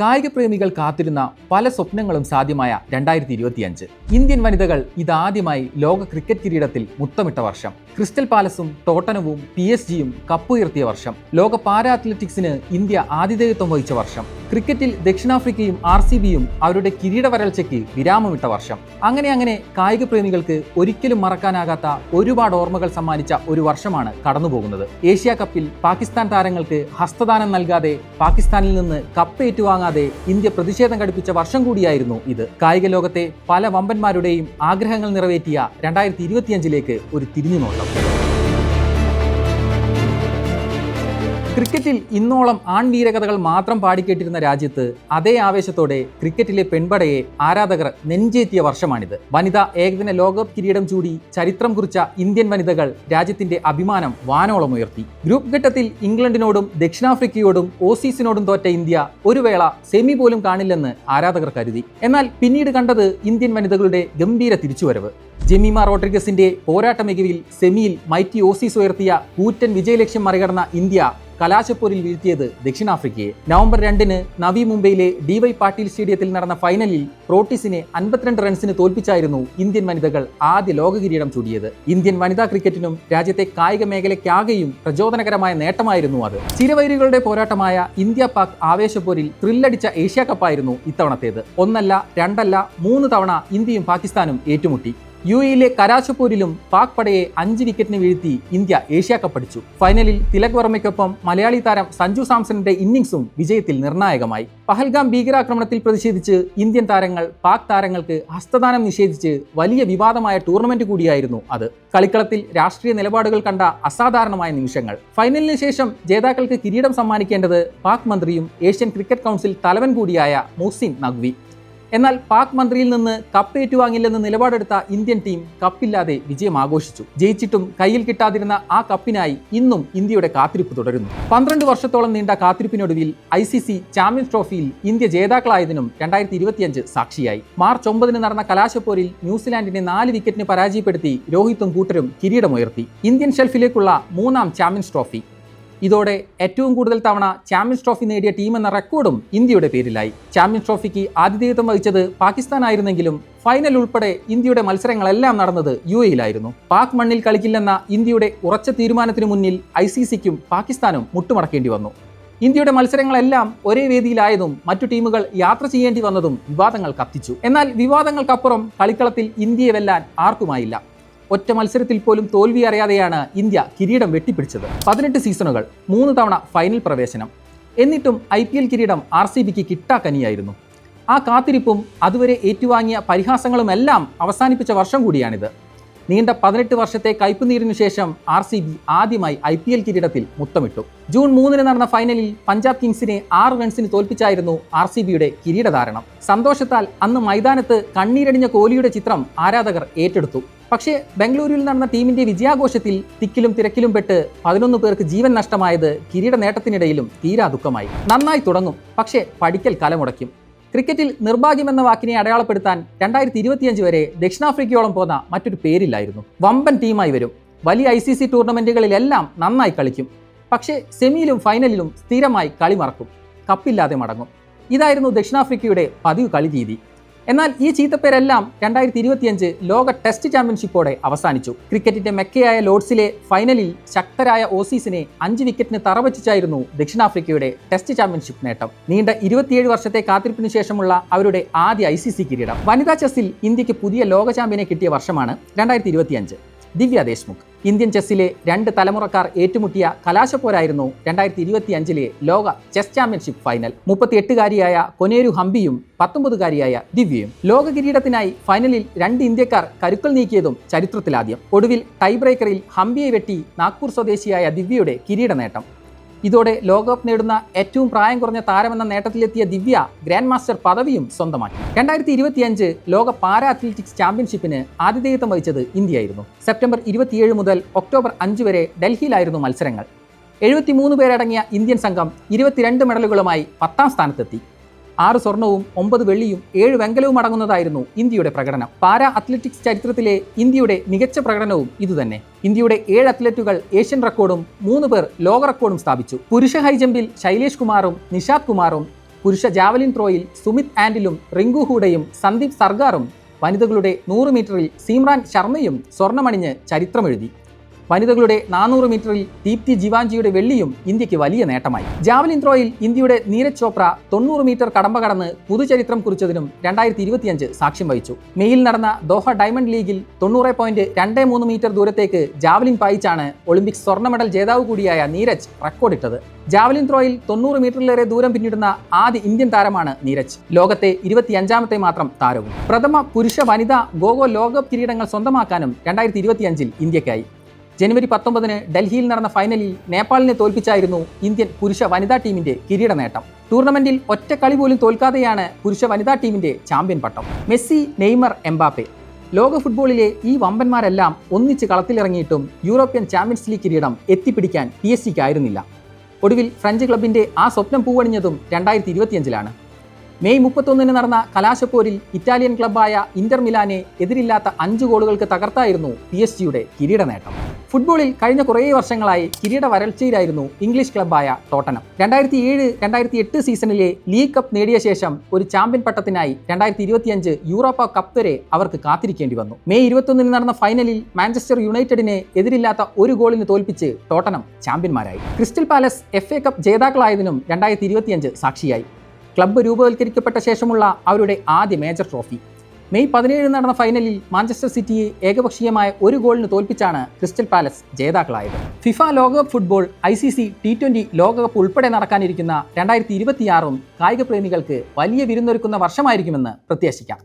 കായിക പ്രേമികൾ കാത്തിരുന്ന പല സ്വപ്നങ്ങളും സാധ്യമായ രണ്ടായിരത്തി ഇരുപത്തിയഞ്ച് ഇന്ത്യൻ വനിതകൾ ഇതാദ്യമായി ലോക ക്രിക്കറ്റ് കിരീടത്തിൽ മുത്തമിട്ട വർഷം. ക്രിസ്റ്റൽ പാലസും ടോട്ടനവും പി എസ് ജിയും കപ്പുയർത്തിയ വർഷം. ലോക പാരാ അത്ലറ്റിക്സിന് ഇന്ത്യ ആതിഥേയത്വം വഹിച്ച വർഷം. ക്രിക്കറ്റിൽ ദക്ഷിണാഫ്രിക്കയും ആർ സി ബിയും അവരുടെ കിരീട വരൾച്ചയ്ക്ക് വിരാമമിട്ട വർഷം. അങ്ങനെ അങ്ങനെ കായിക പ്രേമികൾക്ക് ഒരിക്കലും മറക്കാനാകാത്ത ഒരുപാട് ഓർമ്മകൾ സമ്മാനിച്ച ഒരു വർഷമാണ് കടന്നുപോകുന്നത്. ഏഷ്യ കപ്പിൽ പാകിസ്ഥാൻ താരങ്ങൾക്ക് ഹസ്തദാനം നൽകാതെ പാകിസ്ഥാനിൽ നിന്ന് കപ്പ് ഏറ്റുവാങ്ങാതെ ഇന്ത്യ പ്രതിഷേധം ഘടിപ്പിച്ച വർഷം കൂടിയായിരുന്നു ഇത്. കായിക ലോകത്തെ പല വമ്പന്മാരുടെയും ആഗ്രഹങ്ങൾ നിറവേറ്റിയ രണ്ടായിരത്തി ഇരുപത്തിയഞ്ചിലേക്ക് ഒരു തിരിഞ്ഞുനോട്ടം. ക്രിക്കറ്റിൽ ഇന്നോളം ആൺവീരകഥകൾ മാത്രം പാടിക്കേട്ടിരുന്ന രാജ്യത്ത് അതേ ആവേശത്തോടെ ക്രിക്കറ്റിലെ പെൺപടയെ ആരാധകർ നെഞ്ചേറ്റിയ വർഷമാണിത്. വനിതാ ഏകദിന ലോകകപ്പ് കിരീടം ചൂടി ചരിത്രം കുറിച്ച ഇന്ത്യൻ വനിതകൾ രാജ്യത്തിന്റെ അഭിമാനം വാനോളം ഉയർത്തി. ഗ്രൂപ്പ് ഘട്ടത്തിൽ ഇംഗ്ലണ്ടിനോടും ദക്ഷിണാഫ്രിക്കയോടും ഓസീസിനോടും തോറ്റ ഇന്ത്യ ഒരു വേള സെമി പോലും കാണില്ലെന്ന് ആരാധകർ കരുതി. എന്നാൽ പിന്നീട് കണ്ടത് ഇന്ത്യൻ വനിതകളുടെ ഗംഭീര തിരിച്ചുവരവ്. ജെമിമ റോഡ്രിഗസിന്റെ പോരാട്ട മികവിൽ സെമിയിൽ മൈറ്റി ഓസീസ് ഉയർത്തിയ കൂറ്റൻ വിജയലക്ഷ്യം മറികടന്ന ഇന്ത്യ കലാശപ്പോരിൽ വീഴ്ത്തിയത് ദക്ഷിണാഫ്രിക്കയെ. നവംബർ രണ്ടിന് നവി മുംബൈയിലെ ഡിവൈ പാട്ടീൽ സ്റ്റേഡിയത്തിൽ നടന്ന ഫൈനലിൽ പ്രോട്ടീസിനെ അൻപത്തിരണ്ട് റൺസിന് തോൽപ്പിച്ചായിരുന്നു ഇന്ത്യൻ വനിതകൾ ആദ്യ ലോക കിരീടം ചൂടിയത്. ഇന്ത്യൻ വനിതാ ക്രിക്കറ്റിനും രാജ്യത്തെ കായിക മേഖലയ്ക്കാകെയും പ്രചോദനകരമായ നേട്ടമായിരുന്നു അത്. ചിരവൈരികളുടെ പോരാട്ടമായ ഇന്ത്യ പാക് ആവേശപ്പോരിൽ ത്രില്ലടിച്ച ഏഷ്യ കപ്പായിരുന്നു ഇത്തവണത്തേത്. ഒന്നല്ല രണ്ടല്ല മൂന്ന് തവണ ഇന്ത്യയും പാകിസ്ഥാനും ഏറ്റുമുട്ടി. യു എയിലെ കരാശപ്പൂരിലും പാക് പടയെ അഞ്ച് വിക്കറ്റിന് വീഴ്ത്തി ഇന്ത്യ ഏഷ്യ കപ്പ് അടിച്ചു. ഫൈനലിൽ തിലക് വർമ്മയ്ക്കൊപ്പം മലയാളി താരം സഞ്ജു സാംസണിന്റെ ഇന്നിംഗ്സും വിജയത്തിൽ നിർണായകമായി. പഹൽഗാം ഭീകരാക്രമണത്തിൽ പ്രതിഷേധിച്ച് ഇന്ത്യൻ താരങ്ങൾ പാക് താരങ്ങൾക്ക് ഹസ്തദാനം നിഷേധിച്ച് വലിയ വിവാദമായ ടൂർണമെന്റ് കൂടിയായിരുന്നു അത്. കളിക്കളത്തിൽ രാഷ്ട്രീയ നിലപാടുകൾ കണ്ട അസാധാരണമായ നിമിഷങ്ങൾ. ഫൈനലിന് ശേഷം ജേതാക്കൾക്ക് കിരീടം സമ്മാനിക്കേണ്ടത് പാക് മന്ത്രിയും ഏഷ്യൻ ക്രിക്കറ്റ് കൗൺസിൽ തലവൻ കൂടിയായ മുഹ്സിൻ നഖ്വി. എന്നാൽ പാക് മന്ത്രിയിൽ നിന്ന് കപ്പ് ഏറ്റുവാങ്ങില്ലെന്ന് നിലപാടെടുത്ത ഇന്ത്യൻ ടീം കപ്പില്ലാതെ വിജയം ആഘോഷിച്ചു ജയിച്ചിട്ടും കയ്യിൽ കിട്ടാതിരുന്ന ആ കപ്പിനായി ഇന്നും ഇന്ത്യയുടെ കാത്തിരിപ്പ് തുടരുന്നു. പന്ത്രണ്ട് വർഷത്തോളം നീണ്ട കാത്തിരിപ്പിനൊടുവിൽ ഐ സി സി ചാമ്പ്യൻസ് ട്രോഫിയിൽ ഇന്ത്യ ജേതാക്കളായതിനും രണ്ടായിരത്തി ഇരുപത്തിയഞ്ച് സാക്ഷിയായി. മാർച്ച് ഒമ്പതിന് നടന്ന കലാശപ്പോരിൽ ന്യൂസിലാൻഡിനെ നാല് വിക്കറ്റിന് പരാജയപ്പെടുത്തി രോഹിത്തും കൂട്ടരും കിരീടമുയർത്തി. ഇന്ത്യൻ ഷെൽഫിലേക്കുള്ള മൂന്നാം ചാമ്പ്യൻസ് ട്രോഫി. ഇതോടെ ഏറ്റവും കൂടുതൽ തവണ ചാമ്പ്യൻസ് ട്രോഫി നേടിയ ടീം എന്ന റെക്കോർഡും ഇന്ത്യയുടെ പേരിലായി. ചാമ്പ്യൻസ് ട്രോഫിക്ക് ആതിഥേയത്വം വഹിച്ചത് പാകിസ്ഥാനായിരുന്നെങ്കിലും ഫൈനൽ ഉൾപ്പെടെ ഇന്ത്യയുടെ മത്സരങ്ങളെല്ലാം നടന്നത് യു എയിലായിരുന്നു. പാക് മണ്ണിൽ കളിക്കില്ലെന്ന ഇന്ത്യയുടെ ഉറച്ച തീരുമാനത്തിനു മുന്നിൽ ഐ സി സിക്കും പാകിസ്ഥാനും മുട്ടുമടക്കേണ്ടി വന്നു. ഇന്ത്യയുടെ മത്സരങ്ങളെല്ലാം ഒരേ വേദിയിലായതും മറ്റു ടീമുകൾ യാത്ര ചെയ്യേണ്ടി വന്നതും വിവാദങ്ങൾ കത്തിച്ചു. എന്നാൽ വിവാദങ്ങൾക്കപ്പുറം കളിക്കളത്തിൽ ഇന്ത്യയെ വെല്ലാൻ ആർക്കുമായില്ല. ഒറ്റ മത്സരത്തിൽ പോലും തോൽവി അറിയാതെയാണ് ഇന്ത്യ കിരീടം വെട്ടിപ്പിടിച്ചത്. പതിനെട്ട് സീസണുകൾ മൂന്ന് തവണ ഫൈനൽ പ്രവേശനം. എന്നിട്ടും ഐ പി എൽ കിരീടം ആർ സി ബിക്ക് കിട്ടാക്കനിയായിരുന്നു. ആ കാത്തിരിപ്പും അതുവരെ ഏറ്റുവാങ്ങിയ പരിഹാസങ്ങളുമെല്ലാം അവസാനിപ്പിച്ച വർഷം കൂടിയാണിത്. നീണ്ട പതിനെട്ട് വർഷത്തെ കയ്പുനീരിനു ശേഷം ആർ സി ബി ആദ്യമായി ഐ പി എൽ കിരീടത്തിൽ മുത്തമിട്ടു. ജൂൺ മൂന്നിന് നടന്ന ഫൈനലിൽ പഞ്ചാബ് കിങ്സിനെ ആറ് റൺസിന് തോൽപ്പിച്ചായിരുന്നു ആർ സി ബിയുടെ കിരീടധാരണം. സന്തോഷത്താൽ അന്ന് മൈതാനത്ത് കണ്ണീരടിഞ്ഞ കോഹ്ലിയുടെ ചിത്രം ആരാധകർ ഏറ്റെടുത്തു. പക്ഷേ ബംഗളൂരുവിൽ നടന്ന ടീമിന്റെ വിജയാഘോഷത്തിൽ തിക്കിലും തിരക്കിലും പെട്ട് പതിനൊന്ന് പേർക്ക് ജീവൻ നഷ്ടമായത് കിരീട നേട്ടത്തിനിടയിലും തീരാ ദുഃഖമായി. നന്നായി തുടങ്ങും പക്ഷേ പഠിക്കൽ കലമുടയ്ക്കും. ക്രിക്കറ്റിൽ നിർഭാഗ്യമെന്ന വാക്കിനെ അടയാളപ്പെടുത്താൻ രണ്ടായിരത്തി ഇരുപത്തിയഞ്ച് വരെ ദക്ഷിണാഫ്രിക്കയോളം പോന്ന മറ്റൊരു പേരില്ലായിരുന്നു. വമ്പൻ ടീമായി വരും. വലിയ ഐ സി സി ടൂർണമെന്റുകളിലെല്ലാം നന്നായി കളിക്കും. പക്ഷേ സെമിയിലും ഫൈനലിലും സ്ഥിരമായി കളി മറക്കും. കപ്പില്ലാതെ മടങ്ങും. ഇതായിരുന്നു ദക്ഷിണാഫ്രിക്കയുടെ പതിവ് കളി രീതി എന്നാൽ ഈ ചീത്തപ്പേരെല്ലാം രണ്ടായിരത്തി ഇരുപത്തിയഞ്ച് ലോക ടെസ്റ്റ് ചാമ്പ്യൻഷിപ്പോടെ അവസാനിച്ചു. ക്രിക്കറ്റിന്റെ മെക്കയായ ലോർഡ്സിലെ ഫൈനലിൽ ശക്തരായ ഓസീസിനെ അഞ്ച് വിക്കറ്റിന് തറവച്ചിച്ചായിരുന്നു ദക്ഷിണാഫ്രിക്കയുടെ ടെസ്റ്റ് ചാമ്പ്യൻഷിപ്പ് നേട്ടം. നീണ്ട ഇരുപത്തിയേഴ് വർഷത്തെ കാത്തിരിപ്പിന് ശേഷമുള്ള അവരുടെ ആദ്യ ഐ കിരീടം. വനിതാ ചെസ്സിൽ ഇന്ത്യയ്ക്ക് പുതിയ ലോക ചാമ്പ്യനെ കിട്ടിയ വർഷമാണ് രണ്ടായിരത്തി ദിവ്യ ദേശ്മുഖ് ഇന്ത്യൻ ചെസ്സിലെ രണ്ട് തലമുറക്കാർ ഏറ്റുമുട്ടിയ കലാശപ്പോരായിരുന്നു രണ്ടായിരത്തി ഇരുപത്തി അഞ്ചിലെ ലോക ചെസ് ചാമ്പ്യൻഷിപ്പ് ഫൈനൽ. മുപ്പത്തിയെട്ടുകാരിയായ കൊനേരു ഹംപിയും പത്തൊമ്പതുകാരിയായ ദിവ്യയും ലോക കിരീടത്തിനായി ഫൈനലിൽ രണ്ട് ഇന്ത്യക്കാർ കരുക്കൾ നീക്കിയതും ചരിത്രത്തിലാദ്യം. ഒടുവിൽ ടൈ ബ്രേക്കറിൽ ഹംപിയെ വെട്ടി നാഗ്പൂർ സ്വദേശിയായ ദിവ്യയുടെ കിരീട നേട്ടം ഇതോടെ ലോകകപ്പ് നേടുന്ന ഏറ്റവും പ്രായം കുറഞ്ഞ താരമെന്ന നേട്ടത്തിലെത്തിയ ദിവ്യ ഗ്രാൻഡ് മാസ്റ്റർ പദവിയും സ്വന്തമാക്കി. രണ്ടായിരത്തി ഇരുപത്തിയഞ്ച് ലോക പാരാ അത്ലറ്റിക്സ് ചാമ്പ്യൻഷിപ്പിന് ആതിഥേയത്വം വഹിച്ചത് ഇന്ത്യയായിരുന്നു. സെപ്റ്റംബർ ഇരുപത്തിയേഴ് മുതൽ ഒക്ടോബർ അഞ്ച് വരെ ഡൽഹിയിലായിരുന്നു മത്സരങ്ങൾ. എഴുപത്തിമൂന്ന് പേരടങ്ങിയ ഇന്ത്യൻ സംഘം ഇരുപത്തിരണ്ട് മെഡലുകളുമായി പത്താം സ്ഥാനത്തെത്തി. ആറ് സ്വർണവും ഒമ്പത് വെള്ളിയും ഏഴ് വെങ്കലവും അടങ്ങുന്നതായിരുന്നു ഇന്ത്യയുടെ പ്രകടനം. പാരാ അത്ലറ്റിക്സ് ചരിത്രത്തിലെ ഇന്ത്യയുടെ മികച്ച പ്രകടനവും ഇതുതന്നെ. ഇന്ത്യയുടെ ഏഴ് അത്ലറ്റുകൾ ഏഷ്യൻ റെക്കോർഡും മൂന്ന് പേർ ലോക റെക്കോർഡും സ്ഥാപിച്ചു. പുരുഷ ഹൈജമ്പിൽ ശൈലേഷ് കുമാറും നിഷാദ് കുമാറും പുരുഷ ജാവലിൻ ത്രോയിൽ സുമിത് ആൻഡിലും റിങ്കു ഹൂഡയും സന്ദീപ് സർഗാറും വനിതകളുടെ നൂറ് മീറ്ററിൽ സീമ്രാൻ ശർമ്മയും സ്വർണമണിഞ്ഞ് ചരിത്രമെഴുതി. വനിതകളുടെ നാനൂറ് മീറ്ററിൽ ദീപ്തി ജിവാഞ്ചിയുടെ വെള്ളിയും ഇന്ത്യയ്ക്ക് വലിയ നേട്ടമായി. ജാവലിൻ ത്രോയിൽ ഇന്ത്യയുടെ നീരജ് ചോപ്ര തൊണ്ണൂറ് മീറ്റർ കടമ്പ കടന്ന് പുതുചരിത്രം കുറിച്ചതിനും രണ്ടായിരത്തി ഇരുപത്തിയഞ്ച് സാക്ഷ്യം വഹിച്ചു. മെയിൽ നടന്ന ദോഹ ഡയമണ്ട് ലീഗിൽ തൊണ്ണൂറ് പോയിന്റ് രണ്ട് മൂന്ന് മീറ്റർ ദൂരത്തേക്ക് ജാവലിൻ പായിച്ചാണ് ഒളിമ്പിക്സ് സ്വർണ മെഡൽ ജേതാവ് കൂടിയായ നീരജ് റെക്കോർഡിട്ടത്. ജാവലിൻ ത്രോയിൽ തൊണ്ണൂറ് മീറ്ററിലേറെ ദൂരം പിന്നിടുന്ന ആദ്യ ഇന്ത്യൻ താരമാണ് നീരജ്. ലോകത്തെ ഇരുപത്തിയഞ്ചാമത്തെ മാത്രം താരവും. പ്രഥമ പുരുഷ വനിതാ ഗോഗോ ലോകകപ്പ് കിരീടങ്ങൾ സ്വന്തമാക്കാനും രണ്ടായിരത്തി ഇരുപത്തിയഞ്ചിൽ ഇന്ത്യക്കായി. ജനുവരി പത്തൊമ്പതിന് ഡൽഹിയിൽ നടന്ന ഫൈനലിൽ നേപ്പാളിനെ തോൽപ്പിച്ചായിരുന്നു ഇന്ത്യൻ പുരുഷ വനിതാ ടീമിന്റെ കിരീട നേട്ടം. ടൂർണമെന്റിൽ ഒറ്റ കളി പോലും തോൽക്കാതെയാണ് പുരുഷ വനിതാ ടീമിന്റെ ചാമ്പ്യൻ പട്ടം. Messi Neymar Mbappe. ലോക ഫുട്ബോളിലെ ഈ വമ്പന്മാരെല്ലാം ഒന്നിച്ച് കളത്തിലിറങ്ങിയിട്ടും യൂറോപ്യൻ ചാമ്പ്യൻസ് ലീഗ് കിരീടം എത്തിപ്പിടിക്കാൻ പി എസ് സിക്കായിരുന്നില്ല. ഒടുവിൽ ഫ്രഞ്ച് ക്ലബിന്റെ ആ സ്വപ്നം പൂവണിഞ്ഞതും രണ്ടായിരത്തി ഇരുപത്തിയഞ്ചിലാണ്. മെയ് മുപ്പത്തൊന്നിന് നടന്ന കലാശപ്പോരിൽ ഇറ്റാലിയൻ ക്ലബ്ബായ ഇന്റർ മിലാനെ എതിരില്ലാത്ത അഞ്ച് ഗോളുകൾക്ക് തകർത്തായിരുന്നു പി എസ് ജിയുടെ കിരീട നേട്ടം ഫുട്ബോളിൽ കഴിഞ്ഞ കുറേ വർഷങ്ങളായി കിരീട വരൾച്ചയിലായിരുന്നു ഇംഗ്ലീഷ് ക്ലബ്ബായ ടോട്ടനം. രണ്ടായിരത്തി ഏഴ് രണ്ടായിരത്തി എട്ട് സീസണിലെ ലീഗ് കപ്പ് നേടിയ ശേഷം ഒരു ചാമ്പ്യൻ പട്ടത്തിനായി രണ്ടായിരത്തി ഇരുപത്തിയഞ്ച് യൂറോപ്പ കപ്പ് വരെ അവർക്ക് കാത്തിരിക്കേണ്ടി വന്നു. മെയ് ഇരുപത്തൊന്നിന് നടന്ന ഫൈനലിൽ മാഞ്ചസ്റ്റർ യുണൈറ്റഡിനെ എതിരില്ലാത്ത ഒരു ഗോളിന് തോൽപ്പിച്ച് Tottenham ചാമ്പ്യന്മാരായി. Crystal Palace F A cup ജേതാക്കളായതിനും രണ്ടായിരത്തി ഇരുപത്തിയഞ്ച് സാക്ഷിയായി. ക്ലബ്ബ് രൂപവൽക്കരിക്കപ്പെട്ട ശേഷമുള്ള അവരുടെ ആദ്യ മേജർ ട്രോഫി. മെയ് പതിനേഴിന് നടന്ന ഫൈനലിൽ മാഞ്ചസ്റ്റർ സിറ്റിയെ ഏകപക്ഷീയമായ ഒരു ഗോളിന് തോൽപ്പിച്ചാണ് ക്രിസ്റ്റൽ പാലസ് ജേതാക്കളായത്. ഫിഫ ലോകകപ്പ് football I C C T twenty ലോകകപ്പ് ഉൾപ്പെടെ നടക്കാനിരിക്കുന്ന രണ്ടായിരത്തി ഇരുപത്തിയാറും കായിക പ്രേമികൾക്ക് വലിയ വിരുന്നൊരുക്കുന്ന വർഷമായിരിക്കുമെന്ന് പ്രത്യാശിക്കാം.